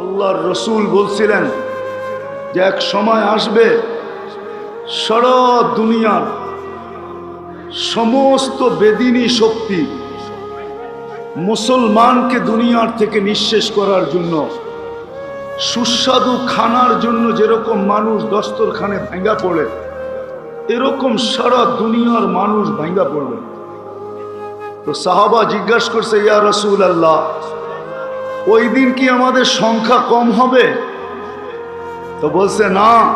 আল্লাহর রসুল বলছিলেন যে এক সময় আসবে সারা দুনিয়ার সমস্ত বেদিনী শক্তি মুসলমানকে দুনিয়ার থেকে নিঃশেষ করার জন্য, সুস্বাদু খানার জন্য যেরকম মানুষ দস্তরখানে ভেঙ্গা পড়ে, এরকম সারা দুনিয়ার মানুষ ভেঙ্গা পড়বে। তো সাহাবা জিজ্ঞাসা করছে, ইয়া রসুল আল্লাহ ওই দিন কি আমাদের সংখ্যা কম হবে? তো বলছে, না,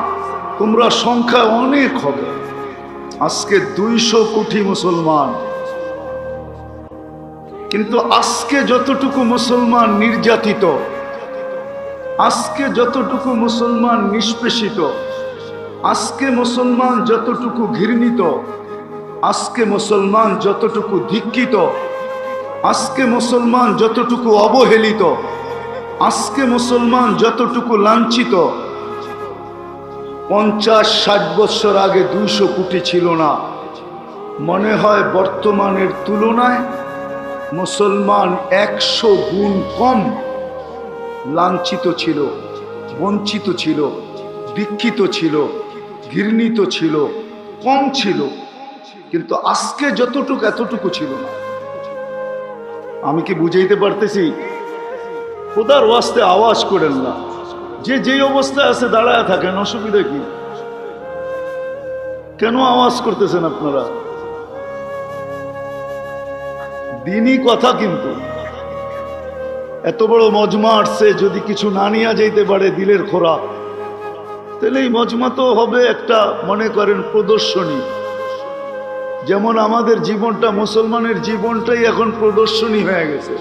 তোমরা সংখ্যা অনেক হবে। আজকে দুইশো কোটি মুসলমান। কিন্তু আজকে যতটুকু মুসলমান নির্যাতিত, আজকে যতটুকু মুসলমান নিষ্পেষিত, আজকে মুসলমান যতটুকু ঘৃণিত, আজকে মুসলমান যতটুকু ধিক্ষিত আজকে মুসলমান যতটুকু অবহেলিত, আজকে মুসলমান যতটুকু লাঞ্ছিত, পঞ্চাশ, ষাট বছর আগে দুইশো কোটি ছিল না। মনে হয় বর্তমানের তুলনায় মুসলমান একশো গুণ কম লাঞ্ছিত ছিল, বঞ্চিত ছিল, দীক্ষিত ছিল, ঘৃণিত ছিল, কম ছিল। কিন্তু আজকে যতটুকু, এতটুকু ছিল না। আমি কি বুঝাইতে পারতেছি? খোদার ওয়াস্তে আওয়াজ করেন না। যে যেই অবস্থায় আছে দাঁড়ায় থাকেন, অসুবিধা কি? কেন আওয়াজ করতেছেন আপনারা? দিনই কথা কিন্তু। এত বড় মজমা আসছে, যদি কিছু না নিয়ে যাইতে পারে দিলের খোরাক। তাহলে এই মজমা তো হবে একটা, মনে করেন, প্রদর্শনী। যেমন আমাদের জীবনটা, মুসলমানের জীবনটাই এখন প্রদর্শনী হয়ে গেছে।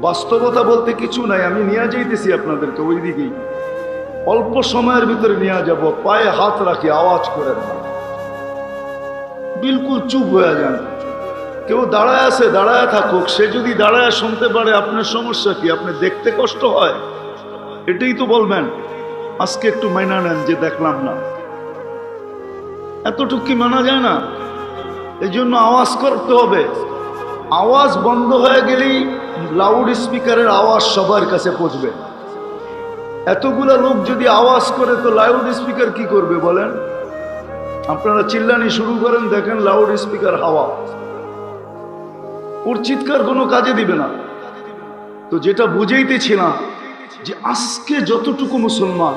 বাস্তবতা বলতে কিছু নাই, আমি নিয়ে যাইতেছি আপনাদেরকে ওই দিকেই। অল্প সময়ের ভিতরে নিয়ে যাব, পায়ে হাত রাখি, আওয়াজ করে বিলকুল চুপ হয়ে যান। কেউ দাঁড়ায় আছে, দাঁড়ায় থাকুক, সে যদি দাঁড়ায় শুনতে পারে আপনার সমস্যা কি, আপনি দেখতে কষ্ট হয়? এটাই তো বলবেন। আজকে একটু মাইনা নেন যে দেখলাম না। এতটুকু কি মানা যায় না? এই জন্য আওয়াজ করতে হবে। আওয়াজ বন্ধ হয়ে গেলেই লাউড স্পিকারের আওয়াজ সবার কাছে পৌঁছবে। এতগুলা লোক যদি আওয়াজ করে, তো লাউড স্পিকার কি করবে বলেন? আপনারা চিল্লানি শুরু করেন, দেখেন লাউড স্পিকার হাওয়া। ওর চিৎকার কোনো কাজে দিবে না। তো যেটা বুঝাইতেছিলাম যে আজকে যতটুকু মুসলমান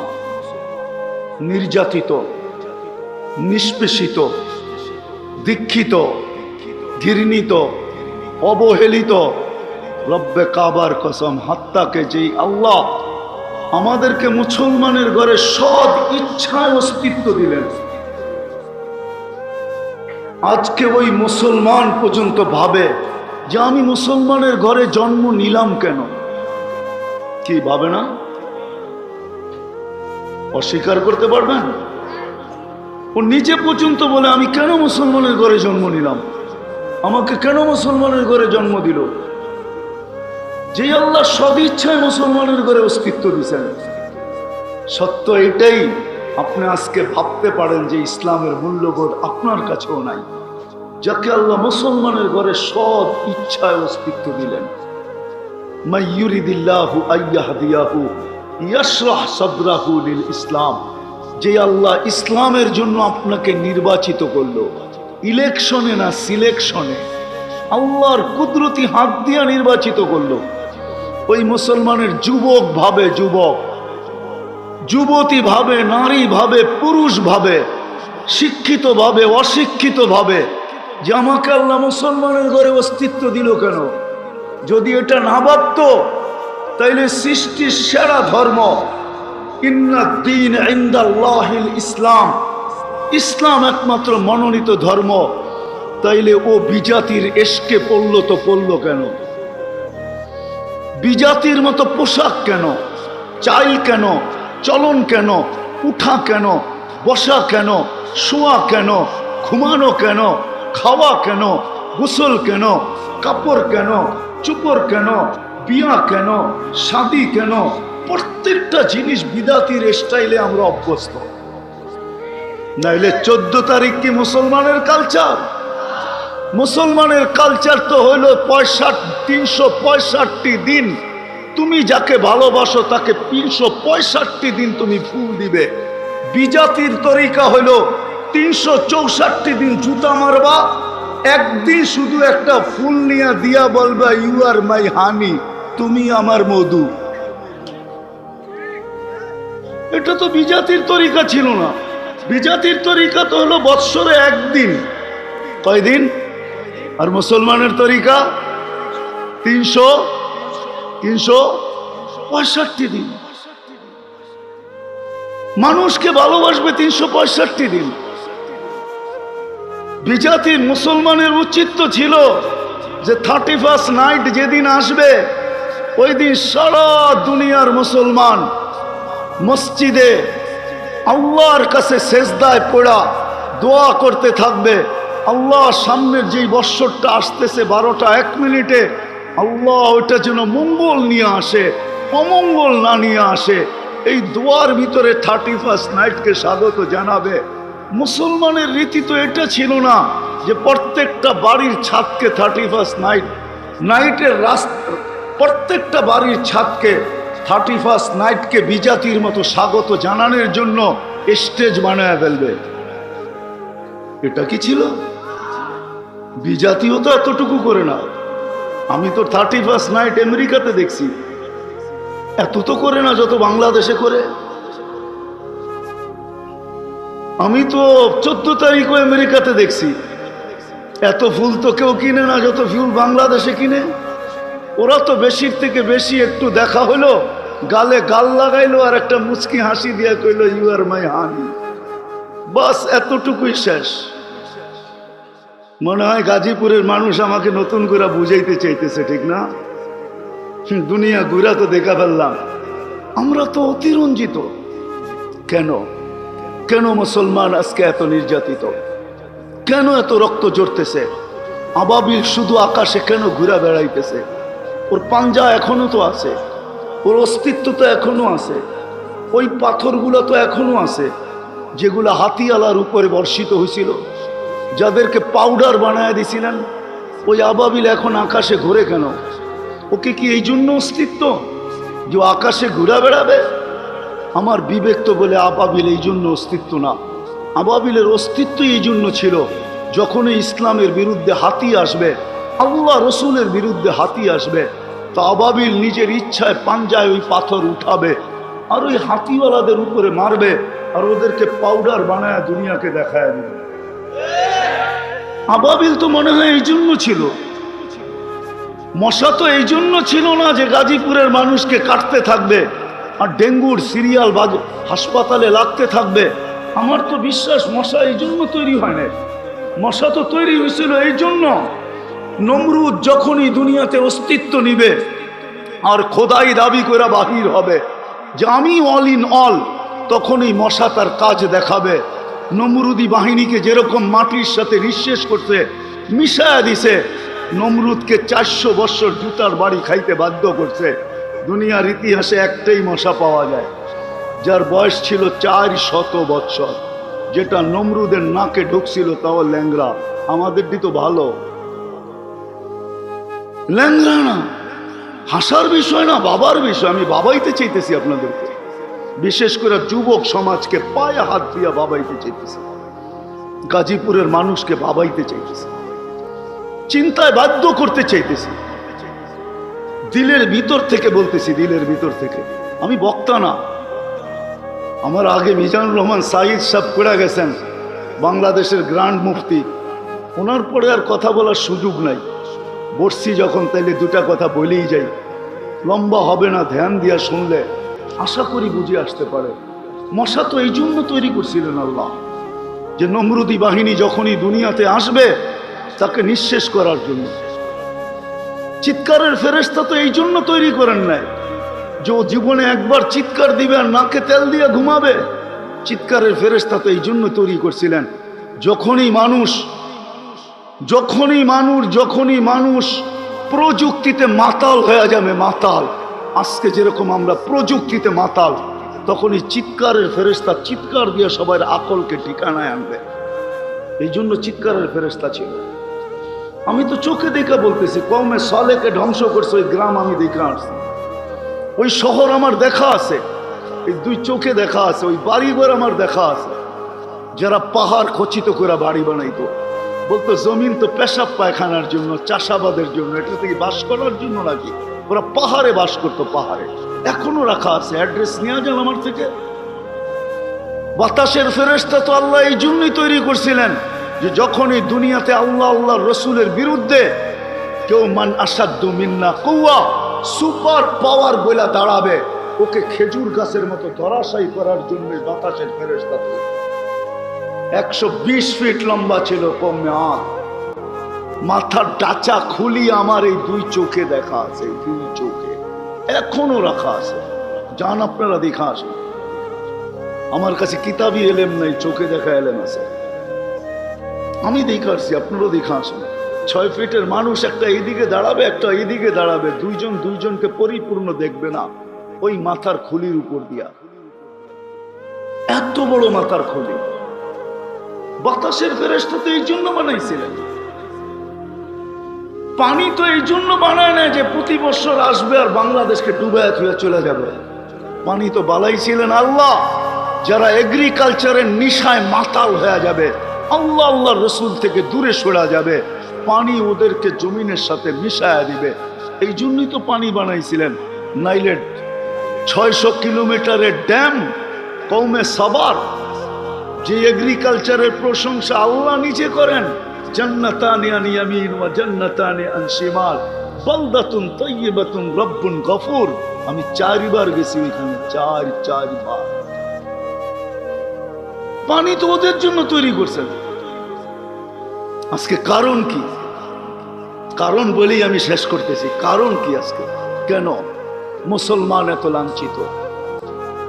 নির্যাতিত, নিষ্পেষিত দীক্ষিত ঘৃণিত অবহেলিত। রব্বে কাবার কসম হাত্তাকে যেই আল্লাহ আমাদেরকে মুসলমানের ঘরে সৎ ইচ্ছায় অস্তিত্ব দিলেন, আজকে ওই মুসলমান পর্যন্ত ভাবে যে আমি মুসলমানের ঘরে জন্ম নিলাম কেন? কি ভাবে না? অস্বীকার করতে পারবেন? ও নিজে পর্যন্ত বলে, আমি কেন মুসলমানের ঘরে জন্ম নিলাম? আমাকে কেন মুসলমানের ঘরে জন্ম দিল? যে আল্লাহ সদিচ্ছায় মুসলমানের ঘরে অস্তিত্ব দিছেন। সত্য এটাই, আপনি আজকে ভাবতে পারেন যে ইসলামের মূল্যবোধ আপনার কাছেও নাই, যাকে আল্লাহ মুসলমানের ঘরে সৎ ইচ্ছায় অস্তিত্ব দিলেন। মাইয়ুরিদিল্লাহু আইয়াহদিয়াহু, ইয়াশরাহ সাদরাহু লিল ইসলাম। যে আল্লাহ ইসলামের জন্য আপনাকে নির্বাচিত করল। ইলেকশনে না সিলেকশনে। আল্লাহর কুদরতি হাত দিয়া নির্বাচিত করল। ওই মুসলমানের যুবক ভাবে যুবক, যুবতী ভাবে, নারী ভাবে, পুরুষ ভাবে, শিক্ষিত ভাবে, অশিক্ষিত ভাবে, যে আমাকে আল্লাহ মুসলমানের ঘরে অস্তিত্ব দিল কেন? যদি এটা না ভাবত, তাইলে সৃষ্টির সেরা ধর্ম ইসলাম। ইসলাম একমাত্র মনোনীত ধর্ম। তাইলে ও বিজাতির এসকে পড়ল তো পড়ল কেন? বিজাতির মতো পোশাক কেন? চাইল কেন? চলন কেন? উঠা কেন? বসা কেন? শোয়া কেন? ঘুমানো কেন? খাওয়া কেন? গোসল কেন? কাপড় কেন? চুপড় কেন? বিয়া কেন? শাদি কেন? প্রত্যেকটা জিনিস বিদাতির স্টাইলে আমরা অভ্যস্ত। নাইলে চোদ্দ তারিখ কি মুসলমানের কালচার মুসলমানের কালচার তো হইল পঁয়ষাট, তিনশো পঁয়ষট্টি দিন। তুমি যাকে ভালোবাসো তাকে তিনশো পঁয়ষট্টি দিন তুমি ফুল দিবে। বিজাতির তরিকা হলো তিনশো চৌষট্টি দিন জুতা মারবা, একদিন শুধু একটা ফুল নিয়ে দিয়া বলবা ইউ আর মাই হানি তুমি আমার মধু। এটা তো বিজাতির তরিকা ছিল না। বিজাতির তরিকা তো হলো বৎসরে একদিন। কয়দিন? আর মুসলমানের তরিকা? তিনশো? তিনশো পঁয়ষট্টি দিন। মানুষকে ভালোবাসবে তিনশো পঁয়ষট্টি দিন। বিজাতির মুসলমানের উচিত তো ছিল যে থার্টি ফার্স্ট নাইট যেদিন আসবে, ওই দিন সারা দুনিয়ার মুসলমান মসজিদে আল্লাহর কাছে শেষদায় পড়া, দোয়া করতে থাকবে। আল্লাহ সামনের যেই বৎসরটা আসতেছে বারোটা, এক মিনিটে আল্লাহ ওইটা যেন মঙ্গল নিয়ে আসে, অমঙ্গল না নিয়ে আসে। এই দোয়ার ভিতরে থার্টি ফার্স্ট নাইটকে স্বাগত জানাবে। মুসলমানের রীতি তো এটা ছিল না যে প্রত্যেকটা বাড়ির ছাদকে থার্টি ফার্স্ট নাইট, নাইটের রাস্তা, প্রত্যেকটা বাড়ির ছাদকে থার্টি ফার্স্ট নাইটকে বিজাতির মতো স্বাগত জানানোর জন্য স্টেজ বানায় ফেলবে। এটা কি ছিল? বিজাতিও তো এতটুকু করে না আমি তো থার্টি ফার্স্ট নাইট আমেরিকাতে দেখছি। এত তো করে না যত বাংলাদেশে করে। আমি তো চোদ্দ তারিখও আমেরিকাতে দেখছি। এত ফুল তো কেউ কিনে না, যত ফুল বাংলাদেশে কিনে। ওরা তো বেশির থেকে বেশি একটু দেখা হলো। গালে গাল লাগাইলো আর একটা মুচকি হাসি দিয়া কইলো ইউ আর মাই হানি বাস, এতটুকুই শেষ। মনে হয় গাজীপুরের মানুষ আমাকে নতুন করে বুঝাইতে চাইতেছে, ঠিক না? দুনিয়া ঘুরা তো দেখা ফেললাম। আমরা তো অতিরঞ্জিত। কেন? কেন মুসলমান আজকে এত নির্যাতিত? কেন এত রক্ত জড়তেছে আবাবিল শুধু আকাশে কেন ঘুরা বেড়াইতেছে? ওর পাঞ্জা এখনও তো আছে। ওর অস্তিত্ব তো এখনও আছে। ওই পাথরগুলো তো এখনও আছে, যেগুলো হাতিয়ালার উপরে বর্ষিত হয়েছিল। যাদেরকে পাউডার বানায় দিছিলেন ওই আবাবিল এখন আকাশে ঘুরে কেন? ওকে কি এই জন্য অস্তিত্ব যে আকাশে ঘুরা বেড়াবে? আমার বিবেক তো বলে আবাবিল এই জন্য অস্তিত্ব না। আবাবিলের অস্তিত্ব এই জন্য ছিল যখন এই ইসলামের বিরুদ্ধে হাতি আসবে, আল্লাহ রসুলের বিরুদ্ধে হাতি আসবে তো আবাবিল নিজের ইচ্ছায় পাঞ্জায় ওই পাথর উঠাবে আর ওই হাতিওয়ালাদের উপরে মারবে আর ওদেরকে পাউডার বানায় দুনিয়াকে দেখায় দেবে। আবাবিল তো মনে হয় এই জন্য ছিল। মশা তো এই জন্য ছিল না যে গাজীপুরের মানুষকে কাটতে থাকবে আর ডেঙ্গুর সিরিয়াল বা হাসপাতালে লাগতে থাকবে। আমার তো বিশ্বাস মশা এই জন্য তৈরি হয় না মশা তো তৈরি হয়েছিল এই জন্য। নমরুদ যখনই দুনিয়াতে অস্তিত্ব নিবে, আর খোদাই দাবি করে বাহির হবে যে আমি অল ইন অল তখনই মশা তার কাজ দেখাবে। নমরুদি বাহিনীকে যেরকম মাটির সাথে নিঃশেষ করছে, মিশায়া দিছে, নমরুদকে চারশো বছর জুতার বাড়ি খাইতে বাধ্য করছে। দুনিয়ার ইতিহাসে একটাই মশা পাওয়া যায়, যার বয়স ছিল চার শত বৎসর যেটা নমরুদের নাকে ঢুকছিল তাও ল্যাংরা আমাদেরটি তো ভালো। ল্যাংরা না হাসার বিষয় না, বাবার বিষয়। আমি বাবাইতে চাইতেছি আপনাদেরকে। বিশেষ করে যুবক সমাজকে পায়ে হাত দিয়া বাবাইতে চাইতেছি। গাজীপুরের মানুষকে বাবাইতে চাইতেছি। চিন্তায় বাধ্য করতে চাইতেছি। দিলের ভিতর থেকে বলতেছি, দিলের ভিতর থেকে। আমি বক্তা না। আমার আগে মিজানুর রহমান সাইদ সাহেব করে গেছেন, বাংলাদেশের গ্র্যান্ড মুফতি। ওনার পরে আর কথা বলার সুযোগ নাই। বসছি যখন, তাইলে দুটা কথা বলেই যাই। লম্বা হবে না, ধ্যান দিয়া শুনলে আশা করি বুঝে আসতে পারে। মশা তো এই জন্য তৈরি করছিলেন আল্লাহ, যে নমরুদি বাহিনী যখনই দুনিয়াতে আসবে, তাকে নিঃশেষ করার জন্য। চিৎকারের ফেরেস্তা তো এই জন্য তৈরি করেন নাই, যে জীবনে একবার চিৎকার দিবে আর নাকে তেল দিয়ে ঘুমাবে। চিৎকারের ফেরেস্তা তো এই জন্য তৈরি করছিলেন, যখনই মানুষ যখনই মানুষ যখনই মানুষ প্রযুক্তিতে মাতাল হয়ে যাবে, মাতাল। আজকে যেরকম আমরা প্রযুক্তিতে মাতাল, তখনই চিৎকারের ফেরেস্তা চিৎকার দিয়ে সবার আকলকে ঠিকানায় আনবে। এই জন্য চিৎকারের ফেরেস্তা ছিল। আমি তো চোখে দেখা বলতেছি কমে সলেকে ধ্বংস করছে ওই গ্রাম আমি দেখে আসছি। ওই শহর আমার দেখা আছে, এই দুই চোখে দেখা আছে, ওই বাড়িঘর আমার দেখা আছে। যারা পাহাড় খচিত করে বাড়ি বানাইতো বলতো, জমিন তো পেশাব পায়খানার জন্য, চাষাবাদের জন্য, এটা থেকে বাস করার জন্য নাকি ওরা পাহাড়ে বাস করতো পাহাড়ে। এখনও রাখা আছে, অ্যাড্রেস নেওয়া যান আমার থেকে। বাতাসের ফেরেস্তা তো আল্লাহ এই জন্যই তৈরি করছিলেন, যে যখনই দুনিয়াতে আল্লাহ আল্লাহ রসুলের বিরুদ্ধে কেউ, মান আসাধ্য মিন্না কৌয়া সুপার পাওয়ার বলে দাঁড়াবে, ওকে খেজুর গাছের মতো ধরাশায়ী করার জন্য বাতাসের ফেরেস্তা তৈরি। একশো বিশ ফিট লম্বা ছিল কমে মাথার ডাচা খুলি আমার এই দুই চোখে দেখা আছে দুই চোখে। এখনও রাখা আছে। যান আপনারা দেখা আসেন। আমার কাছে কিতাবই এলেম নাই, চোখে দেখা এলেম আছে। আমি দেখে আসছি, আপনারও দেখে আসেন। ছয় ফিটের মানুষ একটা এইদিকে দাঁড়াবে, একটা এইদিকে দাঁড়াবে। দুইজন দুইজনকে পরিপূর্ণ দেখবে না। ওই মাথার খুলির উপর দিয়া। এত বড় মাথার খুলি। বাতাসের ফেরেস্তা তো এই জন্য বানাইছিলেন। পানি তো এই জন্য বানায় না যে প্রতি বছর আসবে আর বাংলাদেশকে ডুবে হয়ে চলে যাবে। পানি তো বালাইছিলেন আল্লাহ, যারা এগ্রিকালচারের নিশায় মাতাল হয়ে যাবে। আল্লাহ আল্লাহ রসুল থেকে দূরে সরা যাবে। পানি ওদেরকে জমিনের সাথে মিশায়া দিবে। এই জন্যই তো পানি বানাইছিলেন। নাইলে ছয়শো কিলোমিটারের ড্যাম কৌমে সাবার যে এগ্রিকালচারের প্রশংসা আল্লাহ নিজে করেন, জান্নাতানি আন ইয়ামিন ওয়া জান্নাতানি আন শিমাল, বালদাতুন আমি চারবার গেছি ওইখানে চার, চারবার। পানি তো ওদের জন্য তৈরি করছেন। আজকে কারণ কি? কারণ বলেই আমি শেষ করতেছি। কারণ কি আজকে? কেন? মুসলমান এত লাঞ্ছিত।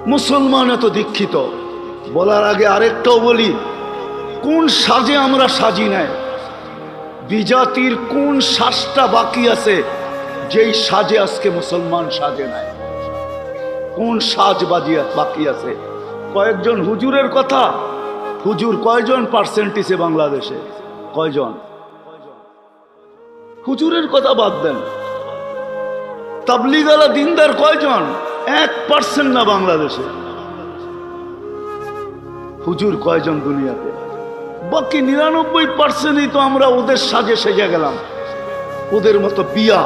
মুসলমান এত দীক্ষিত। বলার আগে আরেকটাও বলি, কোন সাজে আমরা সাজি নাই? বিজাতির কোন শ্বাসটা বাকি আছে, যেই সাজে আজকে মুসলমান সাজে নাই? কোন সাজ বাজি বাকি আছে? কয়েকজন হুজুরের কথা, হুজুর কয়জন পার্সেন্টেজে বাংলাদেশে? কয়জন? হুজুরের কথা বাদ দেন। তাবলিগালা দিনদার কয়জন? এক পার্সেন্ট না বাংলাদেশে। হুজুর কয়জন দুনিয়াতে? বাকি নিরানব্বই পার্সেন্টই তো আমরা ওদের সাজে সেজে গেলাম। ওদের মতো বিয়া,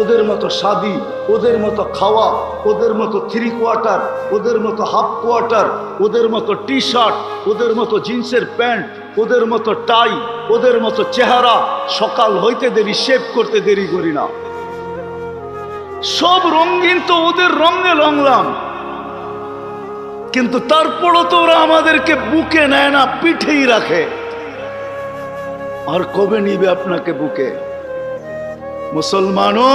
ওদের মতো শাদি, ওদের মতো খাওয়া, ওদের মতো থ্রি কোয়ার্টার ওদের মতো হাফ কোয়ার্টার ওদের মতো টি শার্ট ওদের মতো জিন্সের প্যান্ট, ওদের মতো টাই ওদের মতো চেহারা, সকাল হইতে দেরি শেভ করতে দেরি করি না। সব রঙিন তো ওদের রঙে রংলাম কিন্তু তারপরও তো ওরা আমাদেরকে বুকে নেয় না, পিঠেই রাখে। আর কবে নিবে আপনাকে বুকে? মুসলমানও,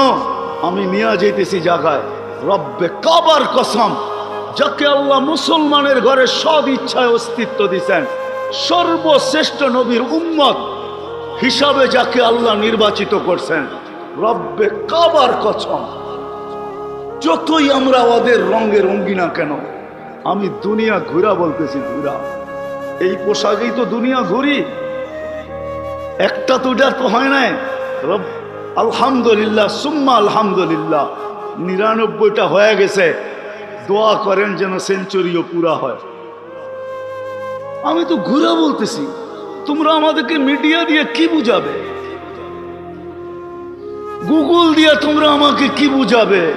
আমি নিয়ে যেতেছি জায়গায়। রব্বে কাবার কসম, যাকে আল্লাহ মুসলমানের ঘরে সব ইচ্ছায় অস্তিত্ব দিছেন, সর্বশ্রেষ্ঠ নবীর উম্মত হিসাবে যাকে আল্লাহ নির্বাচিত করছেন। রব্বে কাবার কসম, যতই আমরা ওদের রঙে রঙ্গি না কেন আমি দুনিয়া ঘুরা বলতেছি, ঘুরা। এই পোশাকেই তো দুনিয়া ঘুরি। একটা দুটা তো হয় নাই। আলহামদুলিল্লাহ, সুম্মা আলহামদুলিল্লাহ, নিরানব্বইটা হয়ে গেছে। দোয়া করেন যেন সেঞ্চুরিও পুরা হয়। আমি তো ঘুরা বলতেছি। তোমরা আমাদেরকে মিডিয়া দিয়ে কি বুঝাবে? গুগল দিয়ে তোমরা আমাকে কি বুঝাবে?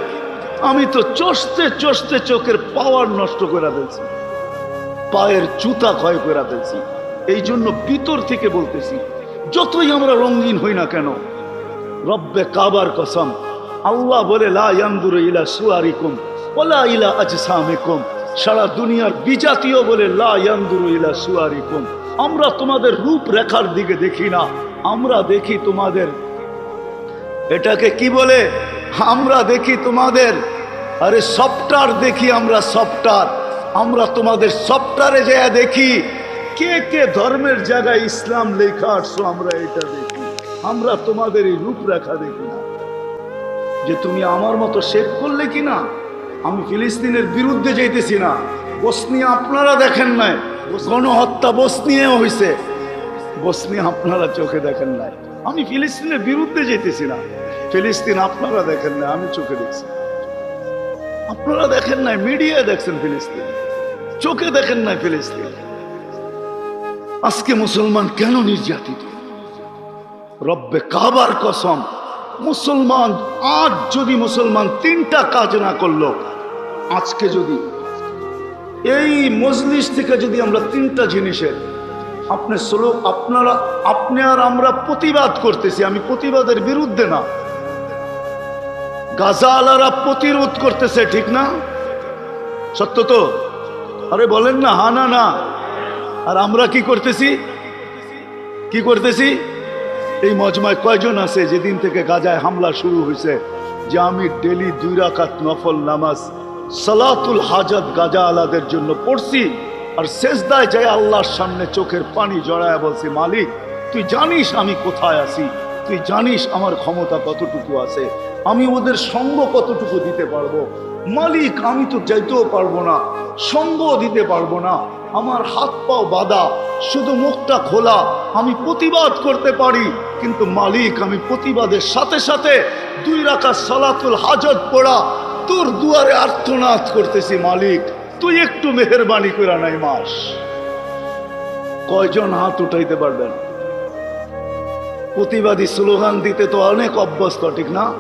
আমি তো চষতে চষতে চোখের পাওয়ার নষ্ট করে ফেলছি। পায়ের জুতা ক্ষয় করে ফেলছি। এই জন্য ভিতর থেকে বলতেছি, যতই আমরা রঙিন হই না কেন, রব্বে কাবার কসম, আল্লাহ বলে, লা ইয়ানদুরু ইলা সুয়ারিকুম ওয়ালা ইলা আজসামিকুম। সারা দুনিয়ার বিজাতীয় বলে, লা ইয়ানদুরু ইলা সুয়ারিকুম। আমরা তোমাদের রূপ রেখার দিকে দেখি না, আমরা দেখি তোমাদের। এটাকে কি বলে? আমরা দেখি তোমাদের। আরে সফটওয়্যার দেখি আমরা সফটওয়্যার আমরা তোমাদের সফটওয়্যারে যা দেখি। কে কে ধর্মের জায়গায় ইসলাম লেখা আসছো আমরা এটা দেখি। আমরা তোমাদের এই রূপরেখা দেখি না। যে তুমি আমার মতো শেখ করলে কি না? আমি ফিলিস্তিনের বিরুদ্ধে যেতেছি না। বসনিয়া আপনারা দেখেন নাই। গণহত্যা বসনিয়াও হয়েছে বসনিয়া আপনারা চোখে দেখেন নাই। আমি ফিলিস্তিনের বিরুদ্ধে যেতেছি না। ফিলিস্তিন, আপনারা দেখেন না আমি চোখে দেখছি। আপনারা দেখেন নাই, মিডিয়ায় দেখছেন ফিলিস্তিন। চোখে দেখেন নাই ফিলিস্তিন। আজকে মুসলমান কেন নির্যাতিত? রব্বে কাবার কসম, মুসলমান আজ যদি মুসলমান তিনটা কাজ না করল, আজকে যদি এই মজলিস থেকে যদি আমরা তিনটা জিনিসের আপনি স্লো আপনারা, আপনি আর আমরা প্রতিবাদ করতেছি, আমি প্রতিবাদের বিরুদ্ধে না গাজালারা প্রতিরোধ করতেছে, ঠিক না? সত্য তো? আরে বলেন না, হা না না। আর আমরা কি করতেছি? কি করতেছি? এই মজমায় কয়জন আছে যেদিন থেকে গাজায় হামলা শুরু হয়েছে? যে আমি ডেলি দুই রাকাত নফল নামাজ, সালাতুল হাজাত গাজা আলাদের জন্য পড়ছি, আর শেষদায় যাই আল্লাহর সামনে চোখের পানি জড়ায় বলছি, মালিক, তুই জানিস আমি কোথায় আছি? তুই জানিস আমার ক্ষমতা কতটুকু আছে? আমি ওদের সঙ্গ কতটুকু দিতে পারব? মালিক, আমি তো যাইতেও পারব না। সঙ্গ দিতে পারব না। আমার হাত পাও বাঁধা, শুধু মুখটা খোলা। আমি প্রতিবাদ করতে পারি, কিন্তু মালিক, আমি প্রতিবাদের সাথে সাথে দুই রাখা সালাতুল হাজত পড়া। তোর দুয়ারে আর্তনাদ করতেছি মালিক। তুই একটু মেহরবানি করে নাই মাস। কয়জন হাত উঠাইতে পারবেন? প্রতিবাদী স্লোগান দিতে তো অনেক অভ্যস্ত, ঠিক না?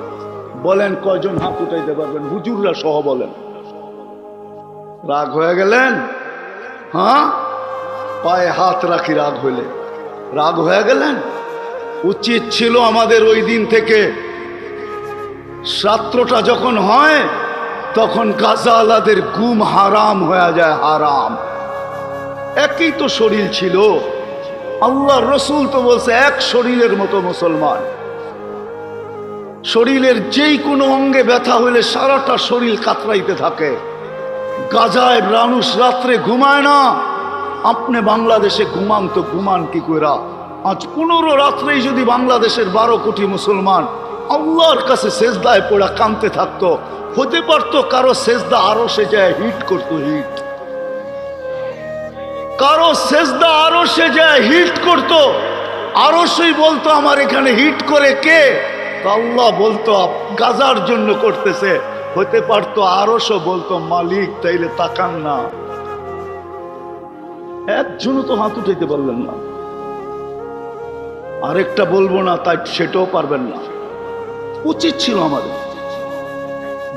বলেন কয়জন হাত উঠাইতে পারবেন? হুজুররা সহ বলেন। রাগ হয়ে গেলেন? হ্যাঁ? পায়ে হাত রাখি রাগ হইলে। রাগ হয়ে গেলেন? উচিত ছিল আমাদের ওই দিন থেকে। রাত্রটা যখন হয়, তখন গাজা আলাদের গুম হারাম হয়ে যায়, হারাম। একই তো শরীর ছিল। আল্লাহ রসুল তো বলছে, এক শরীরের মতো মুসলমান। শরীরের যেই কোনো অঙ্গে ব্যথা হইলে সারাটা শরীর কাতরাইতে থাকে। গাজায় মানুষ রাত্রে ঘুমায় না। আপনি বাংলাদেশে ঘুমান তো ঘুমান কি কইরা? আজ পনেরো রাত্রেই যদি বাংলাদেশের বারো কোটি মুসলমান আল্লাহর কাছে সেজদায় পড়া কানতে থাকতো, হতে পারতো কারও সেজদা আরও সে যায় হিট করতো, হিট। কারও সেজদা আরও সে যায় হিট করতো, আরও সেই বলতো, আমার এখানে হিট করে কে? আল্লাহ বলতো, গাজার জন্য করতেছে। হতে পারতো আরও বলতো, মালিক তাইলে তাকান না। একজনও তো হাত উঠাইতে পারলেন না। আরেকটা বলব না, তাই সেটাও পারবেন না। উচিত ছিল আমাদের।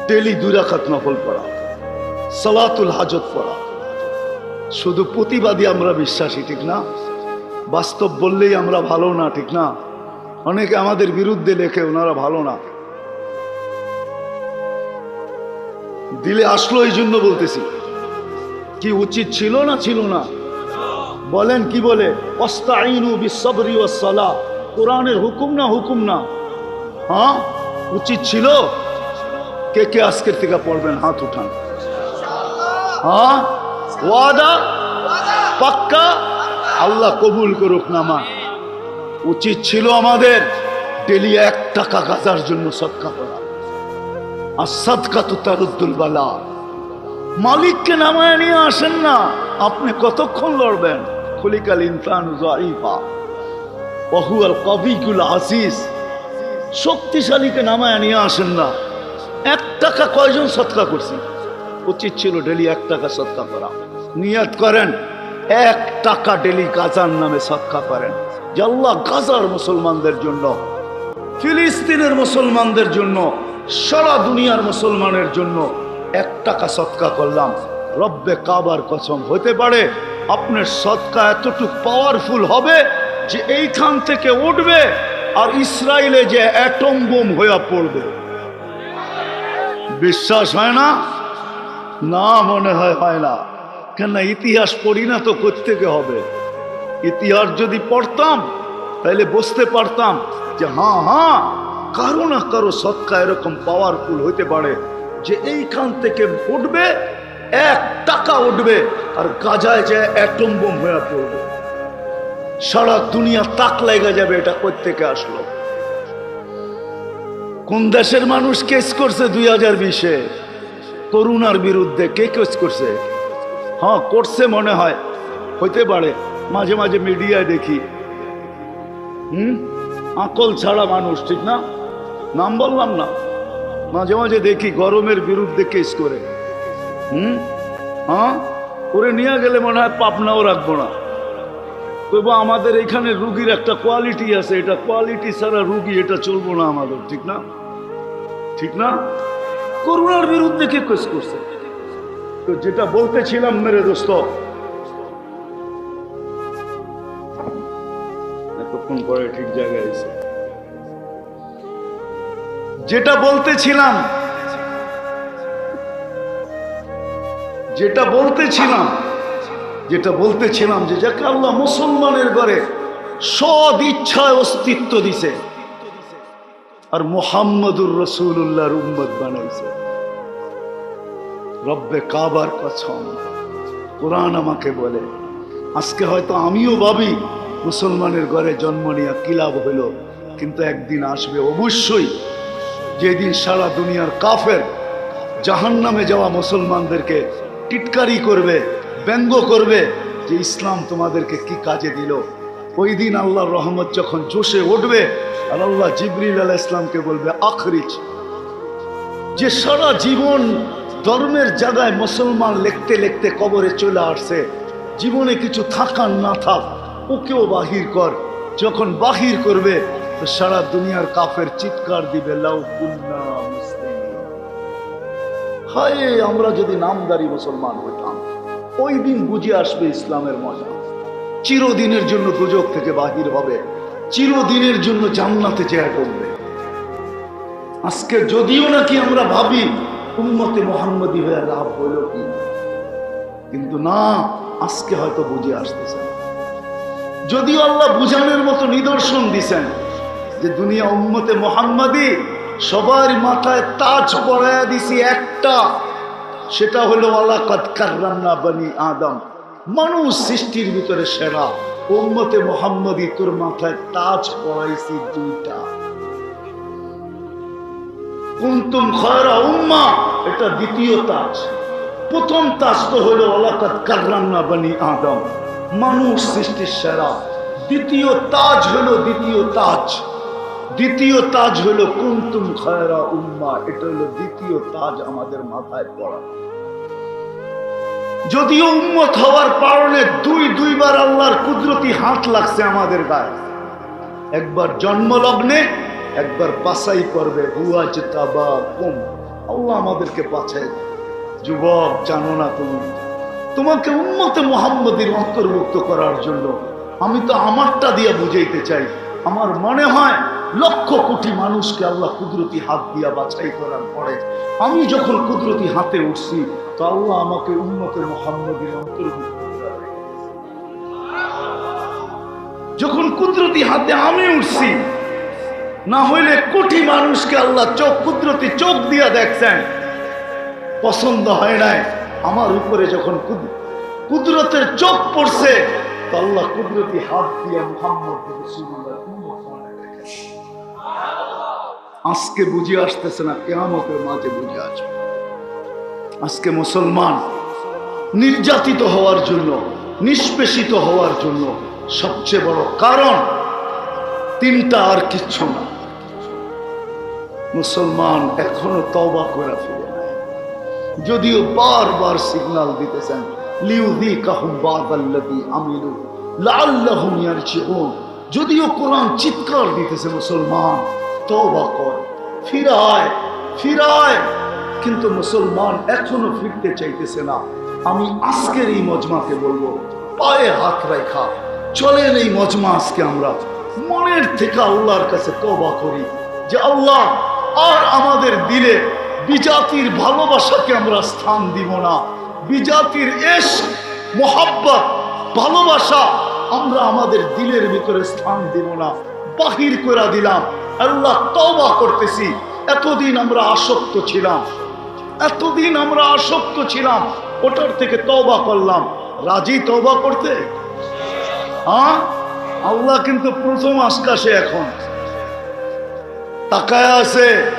ডেলি দুই রাখাত নফল পড়া, সালাতুল হাজত পড়া। শুধু প্রতিবাদী আমরা বিশ্বাসী, ঠিক না? বাস্তব বললেই আমরা ভালো না, ঠিক না? অনেকে আমাদের বিরুদ্ধে লেখে, ওনারা ভালো না। দিলে আসলো এই জন্য বলতেছি। কি উচিত ছিল না ছিল না? বলেন কি বলে? কোরআনের হুকুম না হুকুম না। হ্যাঁ? উচিত ছিল? কে কে আজকের থেকে পড়বেন? হাত উঠান। হ্যাঁ? ওয়াদা? পাক্কা? আল্লাহ কবুল করুক না মা। উচিত ছিল আমাদের ডেলি এক টাকা গাজার জন্য সৎকা করা। আর সৎকা তো বালা। মালিককে নামায় নিয়ে আসেন না, আপনি কতক্ষণ লড়বেন? খুলিকাল ইনসান বহুয়াল কবিকুল আসিস শক্তিশালীকে নামায় নিয়ে আসেন না। এক টাকা কয়জন সৎকা করছি? উচিত ছিল ডেলি এক টাকা সৎকা করা। নিয়ত করেন, এক টাকা ডেলি গাজার নামে সৎকা করেন। যে আল্লাহ গাজার মুসলমানদের জন্য, ফিলিস্তিনের মুসলমানদের জন্য, সারা দুনিয়ার মুসলমানের জন্য এক টাকা সৎকা করলাম। রব্বে কাবার কসম হতে পারে আপনার সৎকা এতটুকু পাওয়ারফুল হবে যে এইখান থেকে উঠবে আর ইসরায়েলে যে অ্যাটম বোম হয়ে পড়বে। বিশ্বাস হয় না? না মনে হয় হয় না। কেন ইতিহাস পড়ি না তো হবে। ইতিহাস যদি পড়তাম তাহলে বুঝতে পারতাম যে হ্যাঁ হ্যাঁ কারও না কারও সৎকা এরকম পাওয়ারফুল হইতে পারে যে এইখান থেকে উঠবে, এক টাকা উঠবে আর গাজায় যায় অ্যাটম বোম হয়ে পড়বে। সারা দুনিয়া তাক লেগে যাবে এটা থেকে আসলো? কোন দেশের মানুষ কেস করছে দুই হাজার বিশে? করুণার বিরুদ্ধে কে কেস করছে? হ্যাঁ করছে মনে হয়, হইতে পারে। মাঝে মাঝে মিডিয়ায় দেখি। হুম? আকল ছাড়া মানুষ, ঠিক না? নাম বললাম না। মাঝে মাঝে দেখি গরমের বিরুদ্ধে কেস করে। হুম? হ্যাঁ? করে নিয়ে গেলে মনে হয় পাপনাও রাখব না। তবু আমাদের এখানে রুগীর একটা কোয়ালিটি আছে। এটা কোয়ালিটি ছাড়া রুগী, এটা চলবো না আমাদের, ঠিক না? ঠিক না? করোনার বিরুদ্ধে কে কেস করছে? তো যেটা বলতেছিলাম, মেরে দোস্ত এতক্ষণ পরে ঠিক জায়গায় এসে। যেটা বলতেছিলাম যেটা বলতেছিলাম যেটা বলতেছিলাম যে যাকে আল্লাহ মুসলমানের ঘরে সদ ইচ্ছায় অস্তিত্ব দিছে, আর মোহাম্মদুর রসুল্লাহর উম্মত বানাইছে। রব্বে কাবার কসম, কোরআন আমাকে বলে, আজকে হয়তো আমিও ভাবি মুসলমানের ঘরে জন্ম নিয়ে কি লাভ হইল? কিন্তু একদিন আসবে অবশ্যই যেদিন সারা দুনিয়ার কাফের জাহান নামে যাওয়া মুসলমানদেরকে টিটকারি করবে, ব্যঙ্গ করবে যে ইসলাম তোমাদেরকে কি কাজে দিল? ওই দিন আল্লাহর রহমত যখন জোশে উঠবে আর আল্লাহ জিবরিল আলাহ ইসলামকে বলবে, আখরিজ। যে সারা জীবন ধর্মের জায়গায় মুসলমান লিখতে লিখতে কবরে চলে আসছে, জীবনে কিছু থাকার না থাক ওকেও বাহির কর। যখন বাহির করবে, তো সারা দুনিয়ার কাফের চিৎকার দিবে, লাউ কুন্না। হায়, আমরা যদি নামদারি মুসলমান হইতাম, ওই দিন বুঝে আসবে ইসলামের মজা। চিরদিনের জন্য দুজক থেকে বাহির হবে, চিরদিনের জন্য জান্নাতে চেয়ে করবে আজকে যদিও নাকি আমরা ভাবি, উম্মতে মোহাম্মদী হয়ে লাভ হইল কি? কিন্তু না, আজকে হয়তো বুঝে আসতেছে যদিও আল্লাহ বুঝানোর মতো নিদর্শন দিছেন যে দুনিয়া উম্মতে মোহাম্মদী সবার মাথায় তাজ পরায়া দিছি একটা, সেটা হলো আলাকাত কার্রান্না বানি আদম। মানুষ সৃষ্টির ভিতরে সেরা, উম্মতে মোহাম্মদী তোর মাথায় তাজ পরাইছি দুইটা। কুন্তুম খয়রা উম্মা, এটা দ্বিতীয় তাজ। প্রথম তাজ তো হলো আলাকাত কার্রান্না বানি আদম। মানুষ সৃষ্টির সেরা। দ্বিতীয় তাজ হলো দ্বিতীয় তাজ। দ্বিতীয় তাজ হলো কুন্তুম খয়রা উম্মা। এটা হলো দ্বিতীয় তাজ আমাদের মাথায় পড়া। যদিও উম্মত হওয়ার কারণে দুই দুইবার আল্লাহর কুদরতি হাত লাগছে আমাদের গায়ে। একবার জন্মলগ্নে, একবার বাছাই করবে হুয়া যেটা বা কম আল্লাহ আমাদেরকে বাছাই যুবক, জানো না তুমি? তোমাকে উন্মতে মোহাম্মদের অন্তর্ভুক্ত করার জন্য আমি তো আমারটা দিয়ে বুঝাইতে চাই। আমার মনে হয় লক্ষ কোটি মানুষকে আল্লাহ কুদরতি হাত দিয়া বাছাই করার পরে আমি যখন কুদরতি হাতে উঠছি, তো আল্লাহ আমাকে উন্মতে মোহাম্মদের অন্তর্ভুক্ত যখন কুদরতি হাতে আমি উঠছি, না হইলে কোটি মানুষকে আল্লাহ চোখ কুদরতি চোখ দিয়া দেখছেন। পছন্দ হয় নাই। আমার উপরে যখন কুদরতের চোখ পড়ছে আল্লাহ কুদরতি হাত দিয়ে মোহাম্মদ। আজকে বুঝে আসতেছে না, কেয়ামতের মাঝে বুঝে আসবে। আজকে মুসলমান নির্যাতিত হওয়ার জন্য, নিষ্পেষিত হওয়ার জন্য সবচেয়ে বড় কারণ তিনটা আর কিচ্ছু না। মুসলমান এখনও তওবা করে ফিরে যদিও বারবার সিগন্যাল দিতেছেন লিউদি আমিলু যদিও কোরআন চিৎকার দিতেছে মুসলমান, তওবা কর, ফিরায় ফিরায়। কিন্তু মুসলমান এখনও ফিরতে চাইতেছে না। আমি আজকের এই মজমাকে বলব, পায়ে হাত রেখা চলেন এই মজমা আজকে আমরা। মনের থেকে আল্লাহর কাছে তবা করি, যে আল্লাহ, আর আমাদের দিলে বিজাতির ভালোবাসাকে আমরা স্থান দিব না। বিজাতির এস, মোহাব্বত, ভালোবাসা আমরা আমাদের দিলের ভিতরে স্থান দিব না। বাহির করে দিলাম, আল্লাহ তওবা করতেছি। এতদিন আমরা আসক্ত ছিলাম। এতদিন আমরা আসক্ত ছিলাম, ওটার থেকে তওবা করলাম। রাজি তওবা করতে? হ্যাঁ? আল্লাহ কিন্তু প্রথম আসকাশে এখন। তাকায় আছে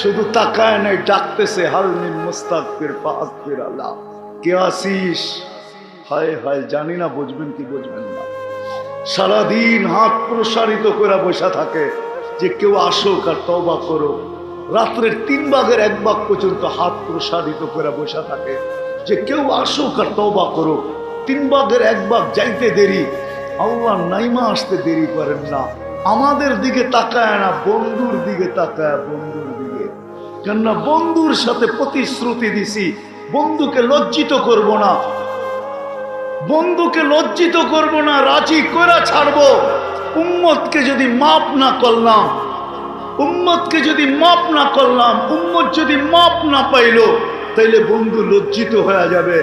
শুধু তাকায় নাই, ডাকতেছে হালমিন মুস্তাকফির ফাকফির আল্লাহ। কে আসিস হায় হায়, জানি না, বুঝবেন কি বুঝবেন না। সারাদিন হাত প্রসারিত করে বসা থাকে যে কেউ আসুক আর তবা করো রাত্রের তিন ভাগের এক ভাগ পর্যন্ত হাত প্রসারিত করে বসে থাকে যে কেউ আসুক আর তবা করুক। তিন ভাগের এক ভাগ যাইতে দেরি, আল্লাহ নাইমা আসতে দেরি করেন না। আমাদের দিকে তাকায় না, বন্ধুর দিকে তাকায়, বন্ধুর কেননা বন্ধুর সাথে প্রতিশ্রুতি দিছি, বন্ধুকে লজ্জিত করব না। বন্ধুকে লজ্জিত করব না, রাজি করে ছাড়বো। উম্মতকে যদি মাপ না করলাম, উম্মতকে যদি মাপ না করলাম, উম্মত যদি মাপ না পাইলো, তাইলে বন্ধু লজ্জিত হয়ে যাবে।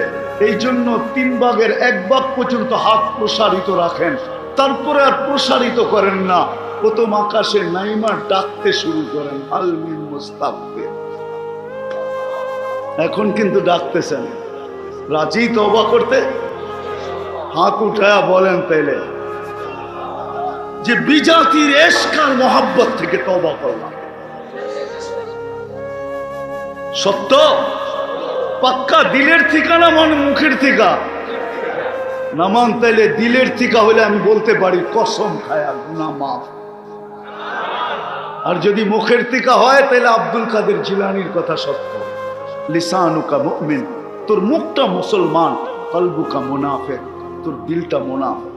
এই জন্য তিন ভাগের এক ভাগ পর্যন্ত হাত প্রসারিত রাখেন। তারপরে আর প্রসারিত করেন না। প্রথম আকাশে নাইমার ডাকতে শুরু করেন আলমিন মুস্তাফকে এখন কিন্তু ডাকতেছেন। রাজি তবা করতে? হাত উঠায়া বলেন তাইলে। যে বিজাতির এসকার মহাব্বত থেকে তবা করলাম সত্য? পাক্কা দিলের ঠিকানা মানে মুখের ঠিকা? নামান তাইলে দিলের ঠিকা হলে আমি বলতে পারি, কসম খায়া গুনা মাফ। আর যদি মুখের টিকা হয় তাহলে আব্দুল কাদের জিলানির কথা সত্য। লিসানুকা মুমিন তোর মুখটা মুসলমান কলবুকা মুনাফেক তোর দিলটা মুনাফেক